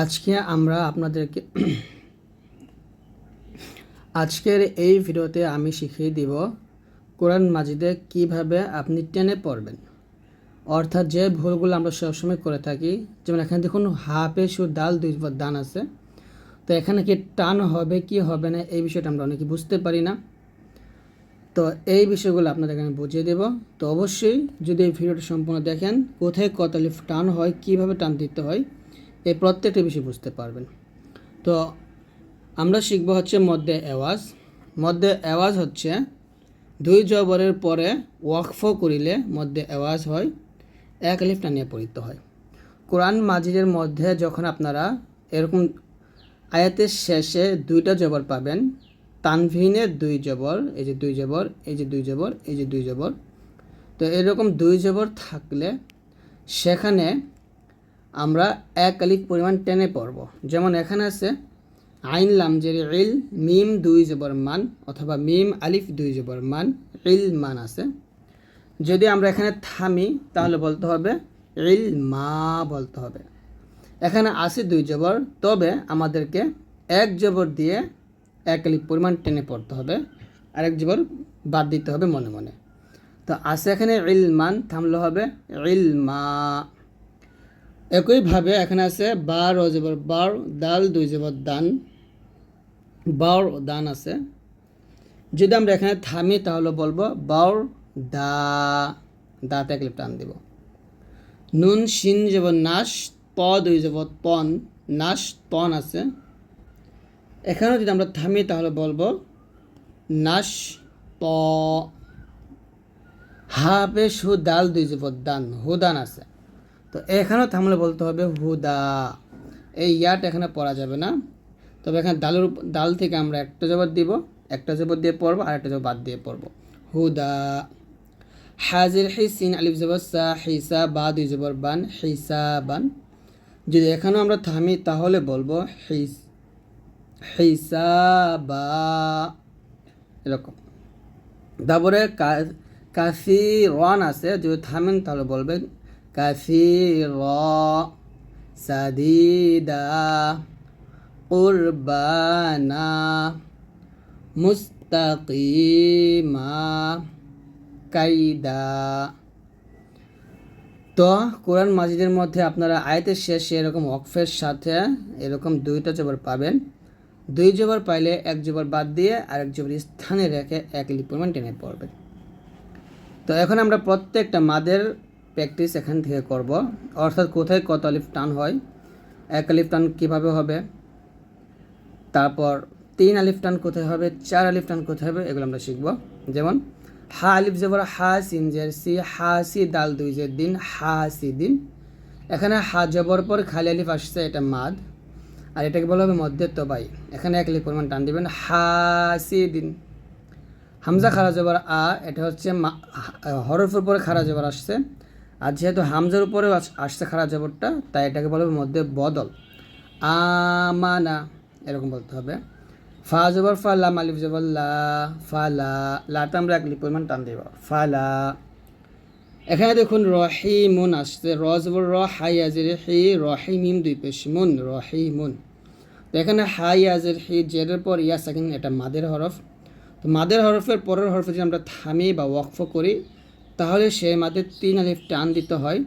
আজকে আমরা আপনাদেরকে আজকের এই ভিডিওতে আমি শিখিয়ে দিব কোরআন মাজিদে কীভাবে আপনি টেনে পড়বেন। অর্থাৎ যে ভুলগুলো আমরা সবসময় করে থাকি, যেমন এখানে দেখুন, হাফে সু ডাল, দুই দান আছে। তো এখানে কি টান হবে, কি হবে না, এই বিষয়টা আমরা অনেকে বুঝতে পারি না। তো এই বিষয়গুলো আপনাদেরকে আমি বুঝিয়ে দেব। তো অবশ্যই যদি এই ভিডিওটা সম্পূর্ণ দেখেন, কোথায় কত লিফ টান হয়, কীভাবে টান দিতে হয় এই প্রত্যেকটা বিষয় বুঝতে পারবেন। তো আমরা শিখব হচ্ছে মধ্যে আওয়াজ মধ্যে অ্যাওয়াজ হচ্ছে দুই জবরের পরে ওয়াকফ করিলে মধ্যে অ্যাওয়াজ হয়, এক লিফ টানিয়ে পড়িত হয়। কোরআন মাজিদের মধ্যে যখন আপনারা এরকম আয়াতের শেষে দুইটা জবর পাবেন তানভিনের দুই জবর, এই যে দুই জবর, এই যে দুই জবর, এই যে দুই জবর, তো এরকম দুই জবর থাকলে সেখানে আমরা এক আলিফ পরিমাণ টেনে পড়ব। যেমন এখানে আছে, আইন লামজের ইল, মিম দুই জবর মান অথবা মিম আলিফ দুই জবর মান, ইল মান আছে। যদি আমরা এখানে থামি, তাহলে বলতে হবে ইল মা বলতে হবে। এখানে আছে দুই জবর, তবে আমাদেরকে এক জবর দিয়ে এক আলিফ পরিমাণ টেনে পড়তে হবে। আরেক জবর বাদ দিতে হবে মনে মনে। তো আছে এখানে ইলমান থামলে হবে ইলমা একইভাবে এখানে আছে বার অজবর বার, দাল দুই জবর দান। বাউর দান আছে। যদি আমরা এখানে থামি তাহলে বলব বাউর দা, দাতে এক টান দিব। নুন, শিন যাব নাশ, প দুই যাব পন, নাশ তন আছে। এখানেও যদি আমরা থামি তাহলে বলব নাশ ত হাফে সু, দাল দুই যাব দান হুদান আছে। তো এখানেও থামলে বলতে হবে হুদা। এই ইয়াট এখানে পড়া যাবে না। তবে এখানে ডালের ডাল থেকে আমরা একটা জবর দিব, একটা জবর দিয়ে পড়ব আর একটা জবর বাদ দিয়ে পড়ব। হুদা। হাজির হিসিন আলিফ জবর সা, হিসা বা দুই জবর বান, হিসা বান। যদি এখানেও আমরা থামি তাহলে বলব হিস বা। এরকম। তারপরে কা- কাফি রন আছে, যদি থামেন তাহলে বলবেন র সাদিদা কুরবানা মুস্তাকিমা কাইদা তো কোরআন মাজিদের মধ্যে আপনারা আয়তের শেষে এরকম ওয়াকফের সাথে এরকম দুইটা জবর পাবেন। দুই জবর পাইলে এক জবর বাদ দিয়ে আরেক জবর স্থানে রেখে এক লিপ পরিমাণ টেনে পড়বেন। তো এখন আমরা প্রত্যেকটা মাদের প্র্যাকটিস এখান থেকে করব। অর্থাৎ কোথায় কত আলিফ টান হয়, এক আলিফ টান কীভাবে হবে, তারপর তিন আলিফ টান কোথায় হবে, চার আলিফ টান কোথায় হবে, এগুলো আমরা শিখব। যেমন, হা আলিফ জবর হা সিন জের সি হা সি দাল দুই জের দিন, হা সি দিন। এখানে হা জবর পর খালি আলিফ আসছে, এটা মাদ। আর এটাকে বলা হবে মধ্যে তবাই এখানে এক আলিফ পরিমাণ টান দিবেন, হা সি দিন। হামজা খারা জবর আ, এটা হচ্ছে হরফের উপরে খারা জবর আসছে। আর যেহেতু হামজার উপরেও আস- আসছে খারা জবরটা, তাই এটাকে বলা হবে মধ্যে বদল। আমানা, এরকম বলতে হবে। ফা জবর ফা লাম আলিফ জবর লা ফালা লাতে আমরা এক পরিমাণ টান দিব। ফালা এখানে দেখুন রহিমুন আসছে। র জবর র, হাই আজের হি রহিমিম দুই পেশ মুন রহিমুন। তো এখানে হাই আজের হি জেরের পর ইয়া সাকিন, এটা মাদের হরফ। তো মাদের হরফের পরের হরফে যদি আমরা থামি বা ওয়াকফ করি তাহলে সে মাদের তিন আলিফ টান দিতে হয়।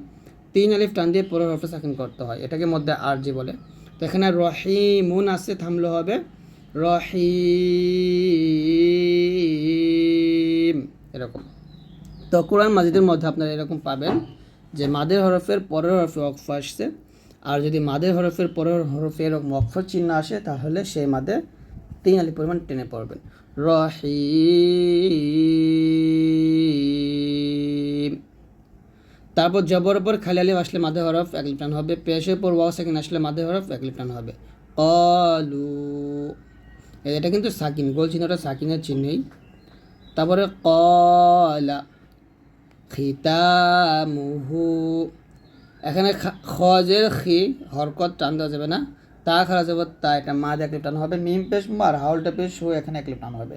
তিন আলিফ টান দিয়ে পরের হরফে সাকিন করতে হয়। এটাকে মধ্যে আরজি বলে। তো এখানে রহিমুন আছে, থামলো হবে। রহিম, এরকম। তো কোরআন মাজিদের মধ্যে আপনারা এরকম পাবেন যে মাদের হরফের পরের হরফে ওয়াকফ আসছে। আর যদি মাদের হরফের পরের হরফে এরকম ওয়াকফর চিহ্ন আসে, তাহলে সেই মাদে তিন আলি পরিমাণ টেনে পড়বেন। রহিম। তারপর জবর পর খালি আলিফ আসলে মাদে হরফ এক লিপ্টান হবে, পেশের পর ওয়াও সেকেন্ড আসলে মাদে হরফ এক লিপ্টান হবে। অলু এটা কিন্তু সাকিন, গোল চিহ্নটা সাকিনের চিহ্নেই। তারপরে কলা, খিতামুহু। এখানে খজের খি, হরকত টান দেওয়া যাবে না। তা খারা যাবে, তা এটা মা এক টান হবে। মিম পেশ মার হাউলটা পেশ, হু এখানে এক টান হবে।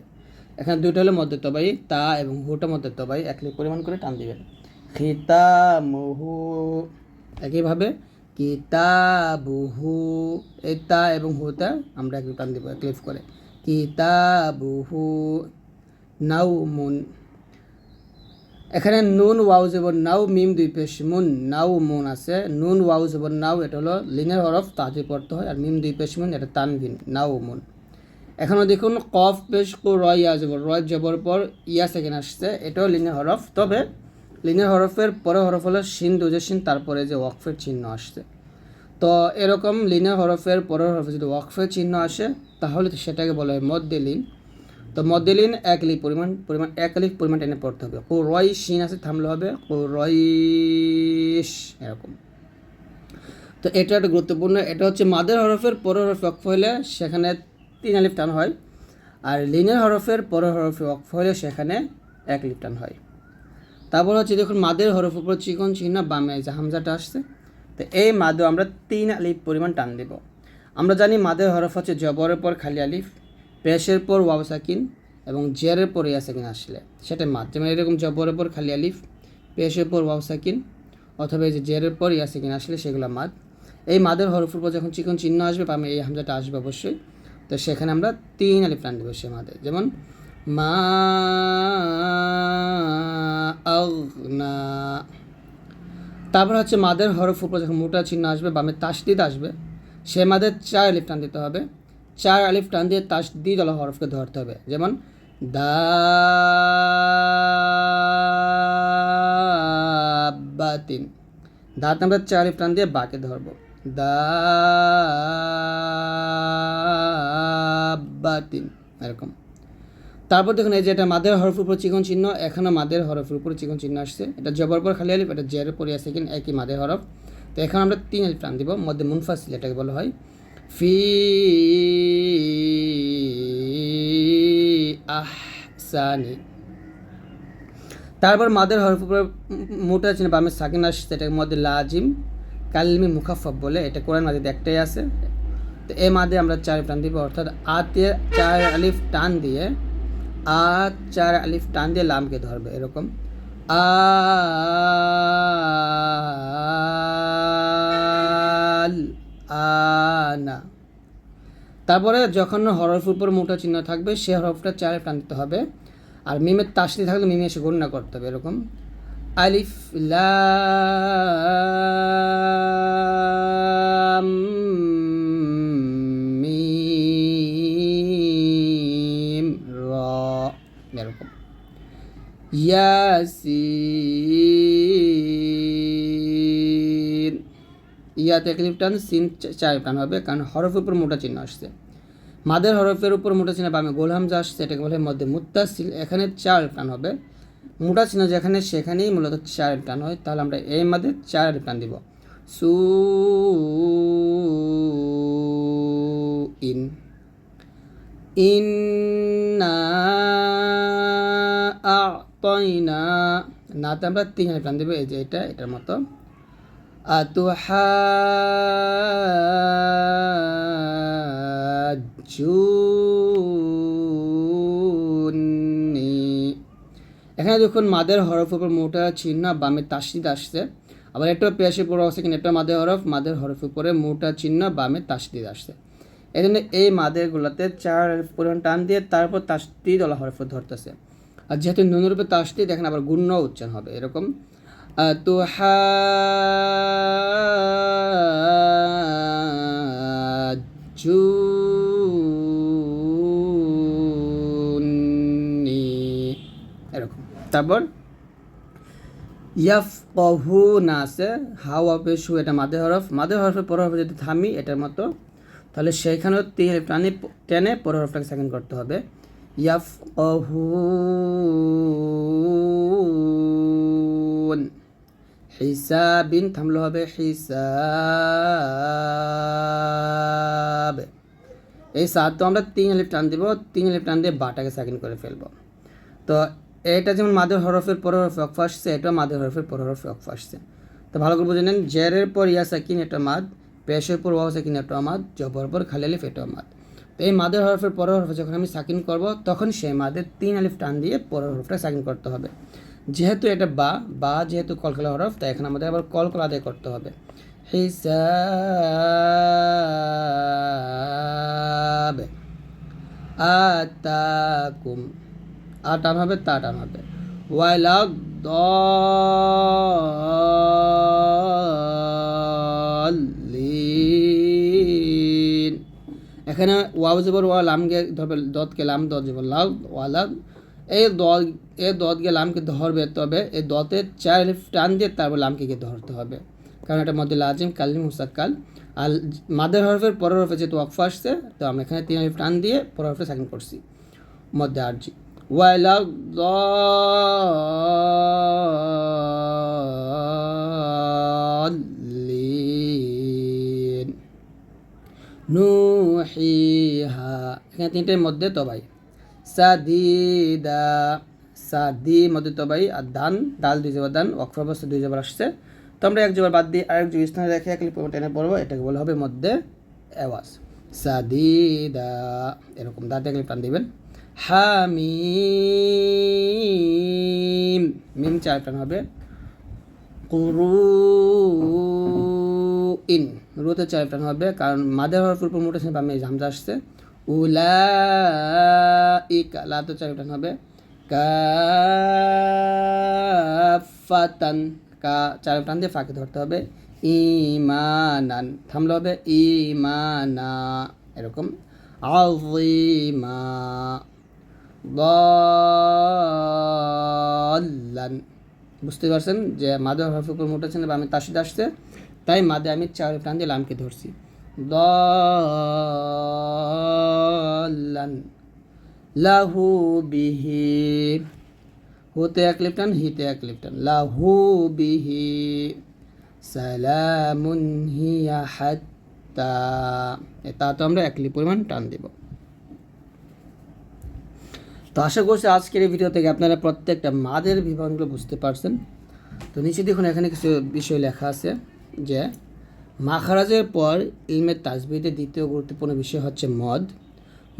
এখানে দুটো হলো মধ্যে তবাই, তা এবং হুটা মধ্যে তবাই, এক লিপ পরিমাণ করে টান দিবেন। খিতামুহু একইভাবে কিতাবুহু, এটা এবং হুতা আমরা একটু টান দিব, ক্লিপ করে। কিতাবুহু নাউমুন এখানে নুন ওয়াউ যেমন নাও, মিম, দুই পেশ, মুন, নাও, মুন আছে। নুন ওয়াউ যেমন নাও, এটা হলো লিনের হরফ তাজে পড়তে হয়, আর মিম, দুই পেশ, মুন, এটা তানভিন, নাও, মুন। এখানে দেখুন কফ পেশ কো, রয়, ইয়া জবর রয় জবর পর, ইয়া সেকেন্ড আসছে, এটাও লিনের হরফ, তবে লিনের হরফের পরে হরফ হলো সিন দুজে সিন, তারপরে যে ওয়াকফের চিহ্ন আসছে। তো এরকম লিনের হরফের পরের হরফে যদি ওয়াকফের চিহ্ন আসে, তাহলে সেটাকে বলা হয় মধ্যে লিন তো মধ্যলিন এক লিপ পরিমাণ পরিমাণ এক লিপ পরিমাণ টেনে পড়তে হবে। কো রয় সিন আছে, থামলে হবে কো রয়স এরকম। তো এটা একটা গুরুত্বপূর্ণ, এটা হচ্ছে মাদের হরফের পরের হরফে অক্ফ হলে সেখানে তিন আলিফ টান হয়। আর লিনের হরফের পরের হরফে অক্ফ হলে সেখানে এক লিফ টান হয়। তারপর হচ্ছে দেখুন মাদের হরফ উপর চিকন চিহ্ন বামে যে হামজাটা আসছে, তো এই মাদে আমরা তিন আলিফ পরিমাণ টান দেব। আমরা জানি মাদের হরফ হচ্ছে জবরের পর খালি আলিফ, পেশের পর ওয়াব সাকিন এবং জেরের পর ইয়া সাকিন আসলে। সেটা মাদ, যেমন এরকম জবরের পর খালি আলিফ, পেশের পর ওয়াব সাকিন অথবা এই যে জেরের পর ইয়া সাকিন আসলে সেগুলো মাদ। এই মাদের হরফের পর যখন চিকন চিহ্ন আসবে বা এই হামজাটা আসবে অবশ্যই। তো সেখানে আমরা তিন আলিফ টান দেবো সে মাদে। যেমন মা আগনা। তারপর হচ্ছে মাদের হরফ উপর যখন মোটা চিহ্ন আসবে, বামে তাস তাসদিদ আসবে, সে মাদের চার আলিফ টান দিতে হবে। চার আলিফ টান দিয়ে তাসদিদ আলা হরফকে ধরতে হবে। যেমন দাবাতিন দাঁত আমরা চার আলিফ টান দিয়ে বাকে ধরবো। দাবাতিন এরকম। তারপর দেখুন এই যে এটা মাদের হরফের উপর চিকন চিহ্ন, এখানে মাদের হরফের উপর চিকন চিহ্ন আসছে। এটা জবর পর খালি আলিফ, এটা জের পরে আছে কিন একই মাদের হরফ। তো এখন আমরা তিন আলিফ টান দিব, মধ্যে মুনফাসিল এটাকে বলা হয়। ফি, আহসানি। তারপর মাদের হরফ উপর মোটা চিহ্ন, বামে সাকিন আসছে এটার মধ্যে লাজিম, কালমি মুখাফফ বলে, এটা কোরআন মাঝে একটাই আছে। তো এ মাদে আমরা চার টান দিব, অর্থাৎ আতে চার আলিফ টান দিয়ে আ চার আলিফ টান দিয়ে লামকে ধরবে, এরকম। আল আনা তারপরে যখন হরফের উপর মোটা চিহ্ন থাকবে, সে হরফটা চারে টান দিতে হবে। আর মিমের তাসদি থাকলে মিমে এসে গণনা করতে হবে, এরকম। আলিফ, লাম ইয়াসিন। ইয়াতে এক লিপ টান, সিন চার টান হবে, কারণ হরফের উপর মোটা চিহ্ন আসছে। মাদের হরফের উপর মোটা চিহ্ন বামে গোল হামজা আসছে, এটাকে বলে মধ্যে মুত্তাসিল, এখানে চার টান হবে। মোটা চিহ্ন যেখানে সেখানেই মূলত চার টান হয়, তাহলে আমরা এই মাদে চার টান দিব। সু, ইন। ইন্না আতয়না নাতে আমরা তিন হাজার টান দেবো, এই যে এটা, এটার মতো। আতুহাজুনি এখানে দেখুন, মাদের হরফ উপর মোটা চিহ্ন বামে তাসদিদ আসছে। আবার একটা পেশে পড়ে আসছে কিন্তু একটা মাদের হরফ মাদের হরফ উপরে মোটা চিহ্ন, বামে তাসদিদ আসছে। এই জন্য এই মাদেরগুলোতে চার পরিমাণ টান দিয়ে তারপর তাসদিদ ওলা হরফ ধরতেছে। আর যেহেতু নুনের উপরে তাসদিদ দেখেন আবার গুণ্য উচ্চারণ হবে, এরকম। তুহাজুনি এরকম। তারপর, ইয়াফ কহু না আছে হাও, আপে শু এটা মাদে হরফ। মাদে হরফের পর হরফে যদি থামি, এটার মতো, তাহলে সেইখানেও তিন টানে, টেনে পর হরফটাকে সেকেন্ড করতে হবে। ইয়াফ কহুন হিসাবিন থামলে হবে হিসাব এই সাত তো আমরা তিন আলিফ টান দিব, তিন আলিফ টান দিয়ে বাটাকে সেকেন্ড করে ফেলব। তো এটা যেমন মাদের হরফের পর হরফে অক্ফ আসছে এটা মাদের হরফের পর হরফে অক্ফ আসছে। তো ভালো করে বুঝে নেন জেরের পর ইয়া সাকিন, এটা মাদ, পেশের পর ওয়াও সাকিন, এটা মাদ, জবর পর খালি আলিফ এটা মাদ। তো এই মাদের হরফের পর হরফে যখন আমি সাকিন করব, তখন সেই মাদের তিন আলিফ টান দিয়ে পর হরফটা সাকিন করতে হবে। যেহেতু এটা বা বা যেহেতু কলকলা হরফ, তাই এখানে আমাদের আবার কলকলা আদায় করতে হবে। হিসাব আতাকুম। আ টান হবে, তা টান হবে। ওয়াইলাক দলিন এখানে ওয়াও জবর ওয়া লামকে ধরবে দদকে লাম, দত জবর লাউ ওয়ালা এই দদ এ দদকে লামকে ধরবে তবে এই দতে চার লিফ টান দিয়ে তারপর লামকে গিয়ে ধরতে হবে। কারণ এটা মধ্যে লাজিম, কালিম, মুসাক্কাল। আর মাদের হরফের পরের হরফে যেহেতু ওয়াকফ আসছে, তো আমরা এখানে তিন লিফ টান দিয়ে পরের হরফে সাকিন করছি। মধ্যে আরজি ওয়াইলা দ এখানে তিনটের মধ্যে তবাই। সাদিদা। সাদি মধ্যে তবাই আর দান। দাল দুই জবার দান অক্ষরবস্থা দুই জবার আসছে। তো আমরা এক জবার বাদ দিয়ে আরেক জোর স্থানে রেখে এক টেনে পড়ব, এটাকে বলা হবে মধ্যে আওয়াজ। সাদিদা। এরকম দাঁত একলি টান দিবেন। হামিম। মিম চার টান হবে। কুরু ইন রুতে চার টান হবে, কারণ মাদের হরফের উপর মোটেশন বামে ঝামজা আসছে। উলা ইকা লাতো চার টান হবে। কাফাতান, কা, চার টান দিয়ে ফাঁকে ধরতে হবে। ইমানান থামলে হবে ইমানা এরকম। আযীমা, দল্লান। বুঝতে পারছেন যে মাদে হরফের মোটা ছিল বা আমি তাসিদ আসছে, তাই মাদে আমি চার টান দিয়ে লামকে ধরছি। দল্লান লাহু বিহি। হুতে এক লিপটান, হিতে এক লিপটান। লাহু বিহি। সালামুন হিয়া হাত্তা। তা তো আমরা এক পরিমাণ টান দেব। তো আশা করছি আজকের এই ভিডিও থেকে আপনারা প্রত্যেকটা মাদের বিবরণগুলো বুঝতে পারছেন। তো নিচে দেখুন এখানে কিছু বিষয় লেখা আছে যে মাখারাজের পর ইলমের তাজবিদের দ্বিতীয় গুরুত্বপূর্ণ বিষয় হচ্ছে মদ।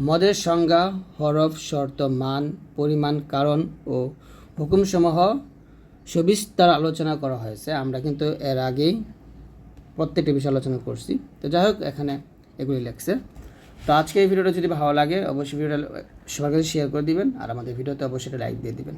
মদের সংজ্ঞা, হরফ, শর্ত, মান, পরিমাণ, কারণ ও হুকুমসমূহ সবিস্তার আলোচনা করা হয়েছে। আমরা কিন্তু এর আগেই প্রত্যেকটি বিষয় আলোচনা করছি। তো যাই হোক, এখানে এগুলি লেখছে। তো আজকে এই ভিডিওটা যদি ভালো লাগে, অবশ্যই ভিডিওটা সবার কাছে শেয়ার করে দিবেন, আর আমাদের ভিডিওতে অবশ্যই লাইক দিয়ে দিবেন।